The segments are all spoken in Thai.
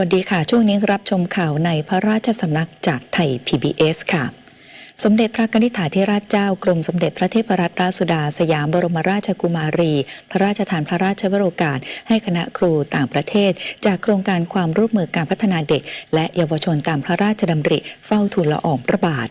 วัสดีค่ะ ช่วงนี้รับชมข่าวในพระราชสำนักจากไทย PBS ค่ะ สมเด็จพระนิธิาธิราชเจ้ากรมสมเด็จพระเทพรัตนราชสุดาสยามบรมราชกุมารี พระราชทานพระราชวโรกาส ให้คณะครูต่างประเทศ จากโครงการความร่วมมือการพัฒนาเด็ก และเยาวชนตามพระราชดำริเฝ้าทูลละอองพระบาท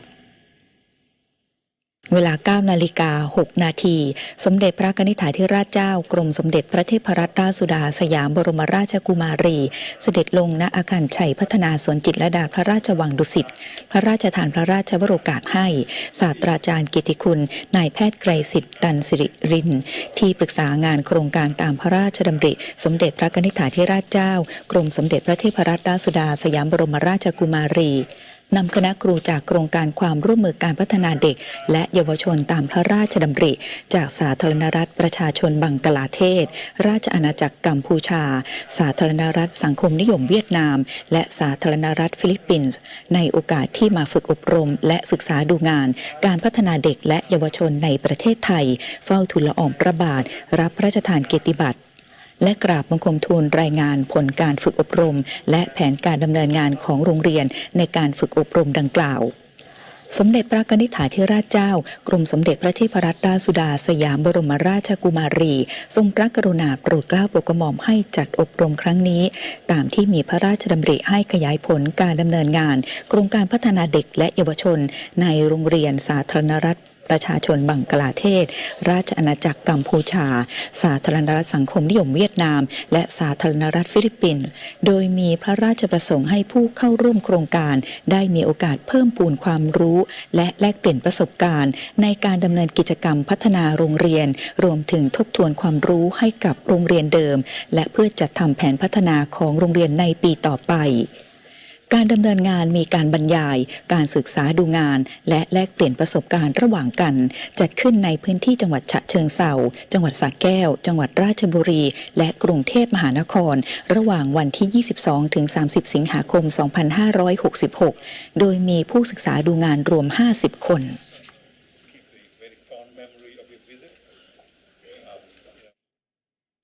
เวลา 9 นาฬิกา 6 นาที สมเด็จพระนิษฐาธิราชเจ้า กรมสมเด็จพระเทพรัตนราชสุดา สยามบรมราชกุมารี เสด็จลงณอาคารชัยพัฒนาสวนจิตรลดาพระราชวังดุสิต พระราชทานพระราชวโรกาสให้ ศาสตราจารย์กิติคุณ นายแพทย์ไกรสิทธิ์ตันสิริริน ที่ปรึกษางานโครงการตามพระราชดำริ สมเด็จพระนิษฐาธิราชเจ้า กรมสมเด็จพระเทพรัตนราชสุดา สยามบรมราชกุมารี นำคณะครูจากโครงการความร่วมมือการพัฒนาเด็ก และเยาวชนตามพระราชดำริ จากสาธารณรัฐประชาชนบังกลาเทศ ราชอาณาจักรกัมพูชา สาธารณรัฐสังคมนิยมเวียดนาม และสาธารณรัฐฟิลิปปินส์ในโอกาสที่มาฝึกอบรม และศึกษาดูงาน การพัฒนาเด็กและเยาวชนในประเทศไทย เฝ้าทูลละอองพระบาท รับพระราชทานเกียรติบัตร และกราบบังคมทูลรายงานผลการฝึกอบรม และแผนการดำเนินงานของโรงเรียนในการฝึกอบรมดังกล่าวสมเด็จพระกนิษฐาธิราชเจ้า กรมสมเด็จพระเทพรัตนราชสุดาสยามบรมราชกุมารี ทรงพระกรุณาโปรดเกล้าโปรดกระหม่อมให้จัดอบรมครั้งนี้ ตามที่มีพระราชดำริให้ขยายผลการดำเนินงาน โครงการพัฒนาเด็กและเยาวชน ในโรงเรียนสาธารณรัฐ ประชาชนบังกลาเทศ ราชอาณาจักรกัมพูชา สาธารณรัฐสังคมนิยมเวียดนาม และสาธารณรัฐฟิลิปปินส์โดยมีพระราชประสงค์ให้ผู้เข้าร่วมโครงการ ได้มีโอกาสเพิ่มปูนความรู้ และแลกเปลี่ยนประสบการณ์ ในการดำเนินกิจกรรมพัฒนาโรงเรียน รวมถึงทบทวนความรู้ให้กับโรงเรียนเดิม และเพื่อจัดทำแผนพัฒนาของโรงเรียนในปีต่อไป การดำเนินงานมีการบรรยาย การศึกษาดูงาน และแลกเปลี่ยนประสบการณ์ระหว่างกัน จัดขึ้นในพื้นที่จังหวัดฉะเชิงเซาจังหวัดสระแก้ว จังหวัดราชบุรี และกรุงเทพมหานคร ระหว่างวันที่ 22 ถึง 30 สิงหาคม 2566 โดยมีผู้ศึกษาดูงานรวม 50 คน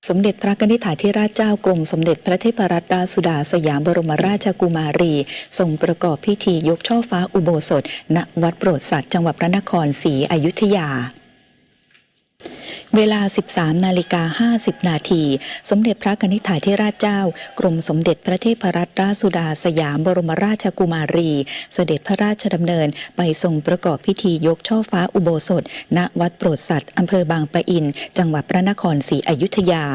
สมเด็จพระนิธิฐาธิราชเจ้ากรมสมเด็จพระเทพรัตนราชสุดาสยามบรมราชกุมารีทรงประกอบพิธียกช่อฟ้าอุโบสถ ณวัดโปรดสัตว์จังหวัดพระนครศรีอยุธยา เวลา 13 นาฬิกา 50 นาที สมเด็จพระกนิษฐาธิราชเจ้า กรมสมเด็จพระเทพรัตนราชสุดาสยามบรมราชกุมารี เสด็จพระราชดำเนินไปทรงประกอบพิธียกช่อฟ้าอุโบสถ ณ วัดโปรดสัตว์อำเภอบางปะอิน จังหวัดพระนครศรีอยุธยา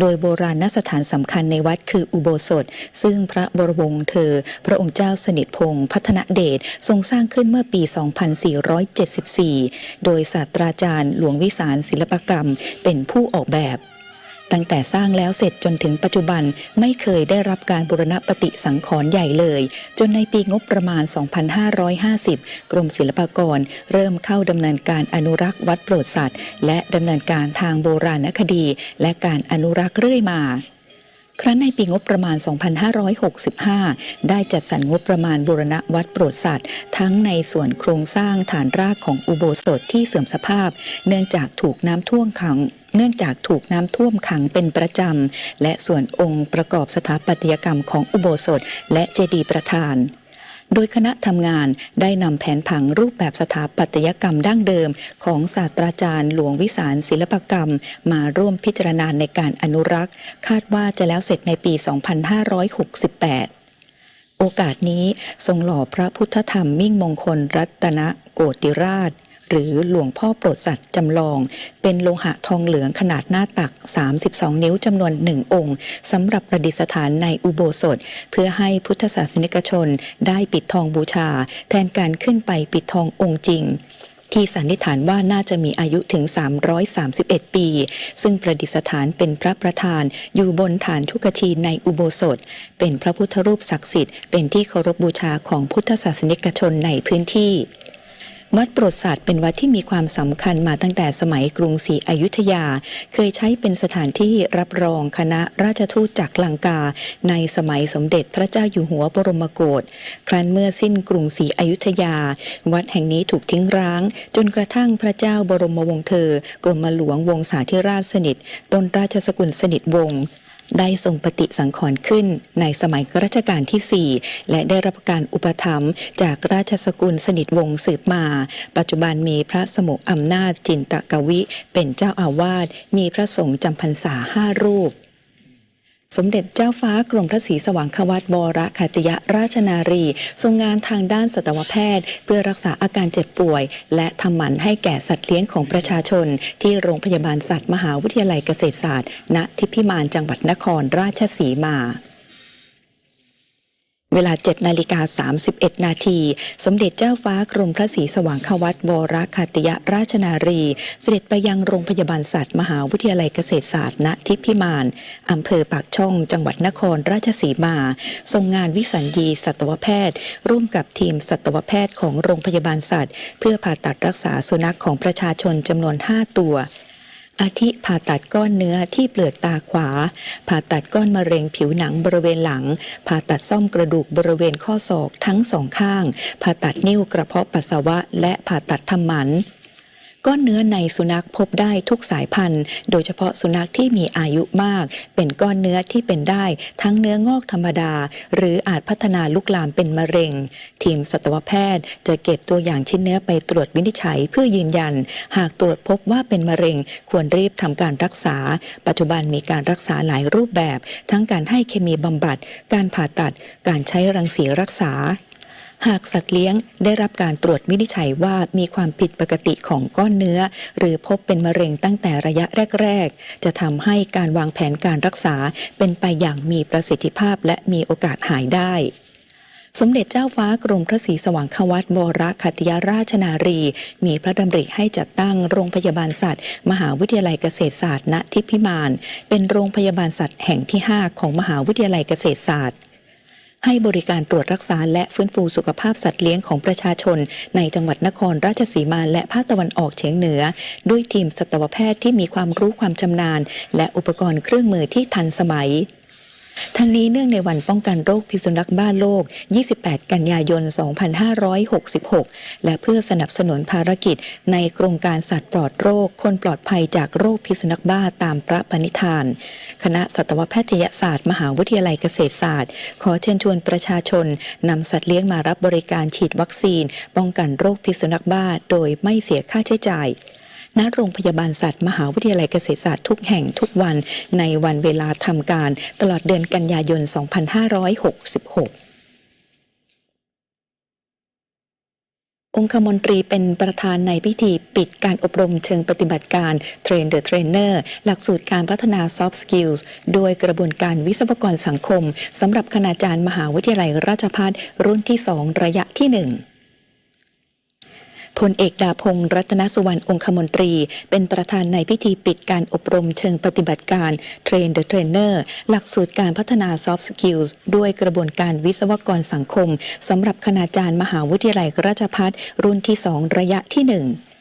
โดยโบราณสถานสำคัญในวัดคืออุโบสถ ซึ่งพระบรมวงศ์เธอ พระองค์เจ้าสนิทพงศ์พัฒนเดชทรงสร้างขึ้นเมื่อปี 2474 โดยศาสตราจารย์หลวงวิสารศิลปกรรมเป็นผู้ออกแบบ ตั้งแต่สร้างแล้วเสร็จจนถึงปัจจุบันไม่เคยได้รับการบูรณปฏิสังขรณ์ใหญ่เลย จนในปีงบประมาณ 2550 กรมศิลปากร เริ่มเข้าดำเนินการอนุรักษ์วัดโปรดสัตว์ และดำเนินการทางโบราณคดี และการอนุรักษ์เรื่อยมา ครั้นในปีงบประมาณ 2565 ได้จัดสรรงบประมาณบูรณะวัดโปรดสัตว์ ทั้งในส่วนโครงสร้างฐานรากของอุโบสถที่เสื่อมสภาพ เนื่องจากถูกน้ำท่วมขังเนื่องจากถูกน้ำท่วมขังเป็นประจำ และส่วนองค์ประกอบสถาปัตยกรรมของอุโบสถ และเจดีย์ประธาน โดยคณะทำงานได้นำแผนผังรูปแบบสถาปัตยกรรมดั้งเดิม ของศาสตราจารย์หลวงวิสารศิลปกรรม มาร่วมพิจารณาในการอนุรักษ์ คาดว่าจะแล้วเสร็จในปี 2568โอกาสนี้ทรงหล่อพระพุทธธรรมมิ่งมงคลรัตนโกติราช หรือหลวงพ่อโปรดสัตว์จำลอง เป็นโลหะทองเหลืองขนาดหน้าตัก 32 นิ้วจำนวนหนึ่งองค์สำหรับประดิษฐานในอุโบสถ เพื่อให้พุทธศาสนิกชนได้ปิดทองบูชา แทนการขึ้นไปปิดทององค์จริงที่สันนิษฐานว่าน่าจะมีอายุถึง 331 ปี ซึ่งประดิษฐานเป็นพระประธานอยู่บนฐานทุกชีในอุโบสถ เป็นพระพุทธรูปศักดิ์สิทธิ์เป็นที่เคารพบูชาของพุทธศาสนิกชนในพื้นที่ วัดโปรดสัตว์เป็นวัดที่มีความสำคัญมาตั้งแต่สมัยกรุงศรีอยุธยา เคยใช้เป็นสถานที่รับรองคณะราชทูตจากลังกา ในสมัยสมเด็จพระเจ้าอยู่หัวบรมโกศครั้นเมื่อสิ้นกรุงศรีอยุธยา วัดแห่งนี้ถูกทิ้งร้าง จนกระทั่งพระเจ้าบรมวงศ์เธอ กรมหลวงวงศาธิราชสนิท ต้นราชสกุลสนิทวงศ์ ได้ทรงปฏิสังขรณ์ขึ้นในสมัยรัชกาลที่ 4 และได้รับการอุปถัมภ์จากราชสกุลสนิทวงศ์สืบมา ปัจจุบันมีพระสมุอำนาจจินตกวิ เป็นเจ้าอาวาสมีพระสงฆ์จำพรรษาห้ารูป สมเด็จเจ้าฟ้ากรมพระศรีสว่างควัตบรคติยราชนารี ทรงงานทางด้านสัตวแพทย์ เพื่อรักษาอาการเจ็บป่วย และทำหมันให้แก่สัตว์เลี้ยงของประชาชน ที่โรงพยาบาลสัตว์มหาวิทยาลัยเกษตรศาสตร์ ณทิพิมานจังหวัดนครราชสีมา เวลา 7 นาฬิกา 31 นาที สมเด็จเจ้าฟ้ากรมพระศรีสว่างควัตวรคาติยราชนารี เสด็จไปยังโรงพยาบาลสัตว์มหาวิทยาลัยเกษตรศาสตร์ ณ ทิพิมาน อำเภอปากช่อง จังหวัดนครราชสีมา ทรงงานวิสัญญีสัตวแพทย์ ร่วมกับทีมสัตวแพทย์ของโรงพยาบาลสัตว์ เพื่อผ่าตัดรักษาสุนัขของประชาชนจำนวน 5 ตัว อาทิผ่าตัดก้อนเนื้อที่เปลือกตาขวา ผ่าตัดก้อนมะเร็งผิวหนังบริเวณหลัง ผ่าตัดซ่อมกระดูกบริเวณข้อศอกทั้งสองข้าง ผ่าตัดนิ้วกระเพาะปัสสาวะ และผ่าตัดทำหมัน ก้อนเนื้อในสุนัขพบได้ทุกสายพันธุ์ โดยเฉพาะสุนัขที่มีอายุมาก เป็นก้อนเนื้อที่เป็นได้ทั้งเนื้องอกธรรมดา หรืออาจพัฒนาลุกลามเป็นมะเร็ง ทีมสัตวแพทย์จะเก็บตัวอย่างชิ้นเนื้อไปตรวจวินิจฉัยเพื่อยืนยัน หากตรวจพบว่าเป็นมะเร็งควรรีบทำการรักษา ปัจจุบันมีการรักษาหลายรูปแบบ ทั้งการให้เคมีบำบัด การผ่าตัด การใช้รังสีรักษา หากสัตว์เลี้ยงได้รับการตรวจวินิจฉัยว่ามีความผิดปกติของก้อนเนื้อ หรือพบเป็นมะเร็งตั้งแต่ระยะแรก ๆ จะทำให้การวางแผนการรักษาเป็นไปอย่างมีประสิทธิภาพและมีโอกาสหายได้สมเด็จเจ้าฟ้ากรมพระศรีสว่างควัตบรคติยราชนารี มีพระดำริให้จัดตั้งโรงพยาบาลสัตว์ มหาวิทยาลัยเกษตรศาสตร์ ณทิพิมาน เป็นโรงพยาบาลสัตว์แห่งที่ 5 ของมหาวิทยาลัยเกษตรศาสตร์ ให้บริการตรวจรักษาและฟื้นฟูสุขภาพสัตว์เลี้ยงของประชาชน ในจังหวัดนครราชสีมาและภาคตะวันออกเฉียงเหนือ ด้วยทีมสัตวแพทย์ที่มีความรู้ความชำนาญ และอุปกรณ์เครื่องมือที่ทันสมัย ทั้งนี้เนื่องในวันป้องกันโรคพิษสุนัขบ้าโลก 28 กันยายน 2566 และเพื่อสนับสนุนภารกิจ ในโครงการสัตว์ปลอดโรค คนปลอดภัยจากโรคพิษสุนัขบ้าตามพระปณิธาน คณะสัตวแพทยศาสตร์ มหาวิทยาลัยเกษตรศาสตร์ ขอเชิญชวนประชาชนนำสัตว์เลี้ยงมารับบริการฉีดวัคซีน ป้องกันโรคพิษสุนัขบ้า โดยไม่เสียค่าใช้จ่าย ณโรงพยาบาลสัตว์ มหาวิทยาลัยเกษตรศาสตร์ทุกแห่งทุกวันในวันเวลาทำการ ตลอดเดือนกันยายน 2566องคมนตรีเป็นประธานในพิธีปิดการอบรมเชิงปฏิบัติการ Train the Trainer หลักสูตรการพัฒนา Soft Skills โดยกระบวนการวิศวกรสังคมสำหรับคณาจารย์มหาวิทยาลัยราชภัฏรุ่นที่ 2 ระยะที่ 1 พลเอกดาพงศ์รัตนสุวรรณองคมนตรี เป็นประธานในพิธีปิดการอบรมเชิงปฏิบัติการเทรนเดอะเทรนเนอร์หลักสูตรการพัฒนาซอฟต์สกิลส์ด้วยกระบวนการวิศวกรสังคมสำหรับคณาจารย์มหาวิทยาลัยราชภัฏรุ่นที่ 2 ระยะที่ 1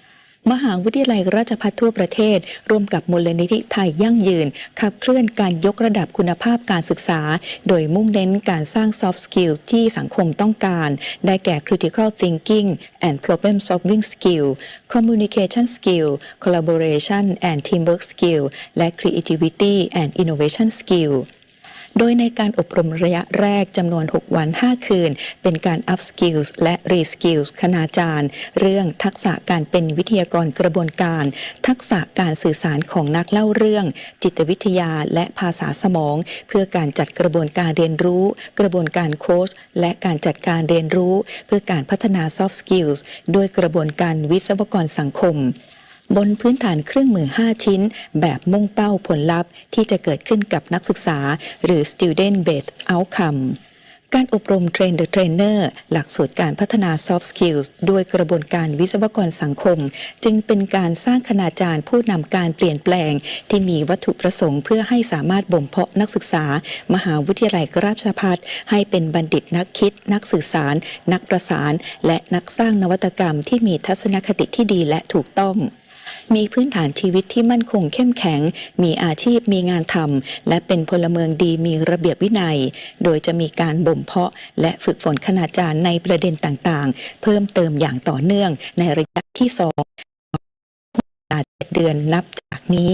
มหาวิทยาลัยราชภัฏทั่วประเทศ ร่วมกับมูลนิธิไทยยั่งยืน ขับเคลื่อนการยกระดับคุณภาพการศึกษา โดยมุ่งเน้นการสร้าง soft skill ที่สังคมต้องการ ได้แก่ critical thinking and problem solving skill communication skill collaboration and teamwork skill และ creativity and innovation skill โดยในการอบรมระยะแรกจำนวน 6 วัน 5 คืน เป็นการ up skills และ re skills คณาจารย์ เรื่องทักษะการเป็นวิทยากรกระบวนการ ทักษะการสื่อสารของนักเล่าเรื่อง จิตวิทยาและภาษาสมอง เพื่อการจัดกระบวนการเรียนรู้ กระบวนการโค้ชและการจัดการเรียนรู้ เพื่อการพัฒนา soft skills โดยกระบวนการวิศวกรสังคม บนพื้นฐานเครื่องมือ 5 ชิ้น แบบมุ่งเป้าผลลัพธ์ ที่จะเกิดขึ้นกับนักศึกษา หรือ student based outcome การอบรม Train the Trainer หลักสูตรการพัฒนา soft skills ด้วยกระบวนการวิศวกรสังคม จึงเป็นการสร้างคณาจารย์ผู้นำการเปลี่ยนแปลง ที่มีวัตถุประสงค์เพื่อให้สามารถบ่มเพาะนักศึกษา มหาวิทยาลัยราชภัฏให้เป็นบัณฑิตนักคิด นักสื่อสาร นักประสาน และนักสร้างนวัตกรรมที่มีทัศนคติที่ดีและถูกต้อง มีพื้นฐานชีวิตที่มั่นคงเข้มแข็ง มีอาชีพมีงานทำและเป็นพลเมืองดีมีระเบียบวินัย โดยจะมีการบ่มเพาะ และฝึกฝนคณาจารย์ในประเด็นต่างๆ เพิ่มเติมอย่างต่อเนื่องในระยะที่สองเวลาเจ็ดเดือนนับจากนี้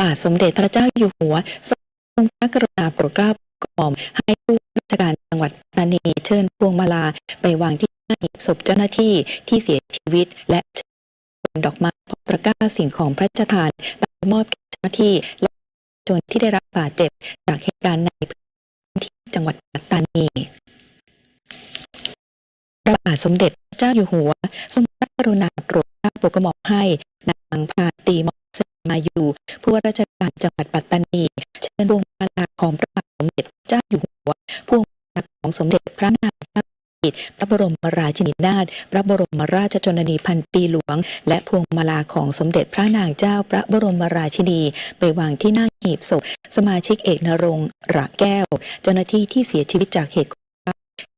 บาทสมเด็จพระเจ้าอยู่หัวทรงพระกรุณาโปรดเกล้าโปรดกระหม่อมให้ผู้ราชการจังหวัดปัตตานีเชิญพวงมาลาไปวางที่ หน้าหีบศพเจ้าหน้าที่ที่เสียชีวิต และเชิญดอกไม้พร้อมตะกร้าสิ่งของพระราชทานไปมอบแก่เจ้าหน้าที่และชนที่ได้รับบาดเจ็บจากเหตุการณ์ในพื้นที่จังหวัดปัตตานีพระบาทสมเด็จพระเจ้าอยู่หัวทรงพระกรุณาโปรดเกล้าโปรดกระหม่อมให้นางพาตีมอสมาอยู่ผู้ว่าราชการจังหวัดปัตตานี เชิญพวงมาลาของพระบาทสมเด็จพระเจ้าอยู่หัวพวงมาลาของสมเด็จพระนางเจ้า พระบรมราชินีนาถพระบรมราชชนนีพันปีหลวง และพวงมาลาของสมเด็จพระนางเจ้าพระบรมราชินีไปวางที่หน้าหีบศพ สมาชิกเอกนรงระแก้ว เจ้าหน้าที่ที่เสียชีวิตจากเหตุ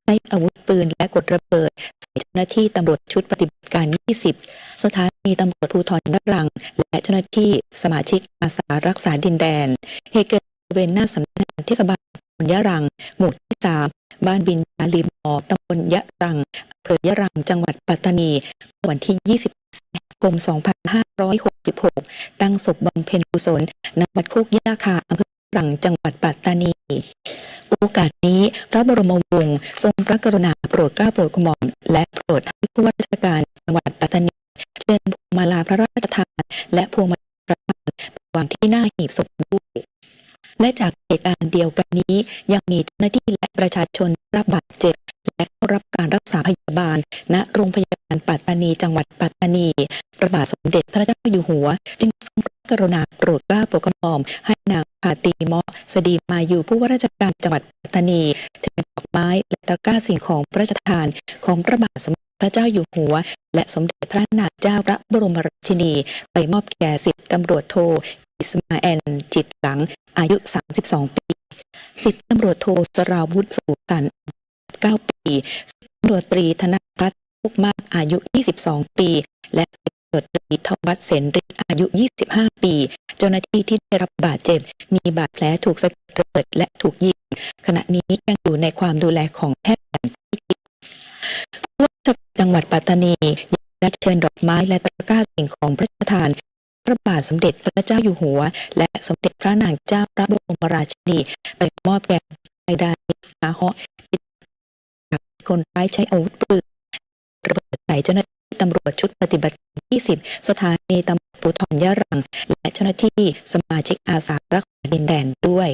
ใช้อาวุธปืนและกดระเบิดใส่เจ้าหน้าที่ตำรวจชุดปฏิบัติการ 20 สถานีตำรวจภูธรยะรัง และเจ้าหน้าที่สมาชิกอาสารักษาดินแดน เหตุเกิดบริเวณหน้าสำนักงานเทศบาล ยะรัง หมู่ที่3บ้านบินยาลีมอตำบลยะรังอำเภอยะรัง จังหวัดปัตตานี วันที่ 20สิงหาคม 2566 ตั้งศพบำเพ็ญกุศลณวัดโคกย่าคาอำเภอรังจังหวัดปัตตานี โอกาสนี้พระบรมวงศ์ทรงพระกรุณาโปรดเกล้าโปรดกระหม่อม และโปรดให้ผู้ว่าราชการจังหวัดปัตตานีเชิญพวงมาลาพระราชทาน และพวงมาลาพระราชทานวางที่หน้าหีบศพด้ว และจากเหตุการณ์เดียวกันนี้ ยังมีเจ้าหน้าที่และประชาชนรับบาดเจ็บ และเข้ารับการรักษาพยาบาล ณโรงพยาบาลปัตตานีจังหวัดปัตตานีพระบาทสมเด็จพระเจ้าอยู่หัว จึงทรงพระกรุณาโปรดเกล้าโปรดกระหม่อมให้นางพาตีเมาะสดีมาอยู่ผู้ว่าราชการจังหวัดปัตตานีเชิญดอกไม้และตะกร้าสิ่งของพระราชทานของพระบาทสมเด็จพระเจ้าอยู่หัว และสมเด็จพระนางเจ้าพระบรมราชินี ไปมอบแก่สิบตำรวจโท สมาแอน จิตหลัง อายุ 32 ปีสิบตำรวจโทสราวุฒิสุสัน9ปีสิบตำรวจตรีธนพัฒน์พุกมากอายุ 22 ปี และสิบตำรวจตรีทวัฒน์เสนฤทธิ์อายุ 25 ปี เจ้าหน้าที่ที่ได้รับบาดเจ็บ มีบาดแผลถูกสะเก็ดระเบิดและถูกยิง ขณะนี้ยังอยู่ในความดูแลของแพทย์อย่างใกล้ชิดผู้ว่าจังหวัดปัตตานียังได้เชิญดอกไม้และตะกร้าสิ่งของพระราชทาน พระบาทสมเด็จพระเจ้าอยู่หัว และสมเด็จพระนางเจ้าพระบรมราชินี ไปมอบแก่ไดาอาเหาะคนร้ายใช้อาวุธปืนระเบิดใส่เจ้าหน้าที่ตำรวจชุดปฏิบัติการ20 สถานีตำรวจภูธรยะรัง และเจ้าหน้าที่สมาชิกอาสารักษาดินแดนด้วย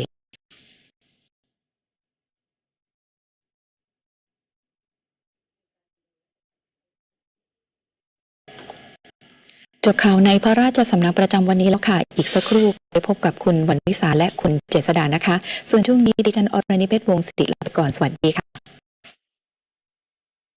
จบข่าวในพระราชสำนักประจำวันนี้แล้วค่ะ อีกสักครู่ไปพบกับคุณวันวิสาและคุณเจษดานะคะ ส่วนช่วงนี้ดิฉันอรณิเพชรวงศ์สิริลาไปก่อน สวัสดีค่ะ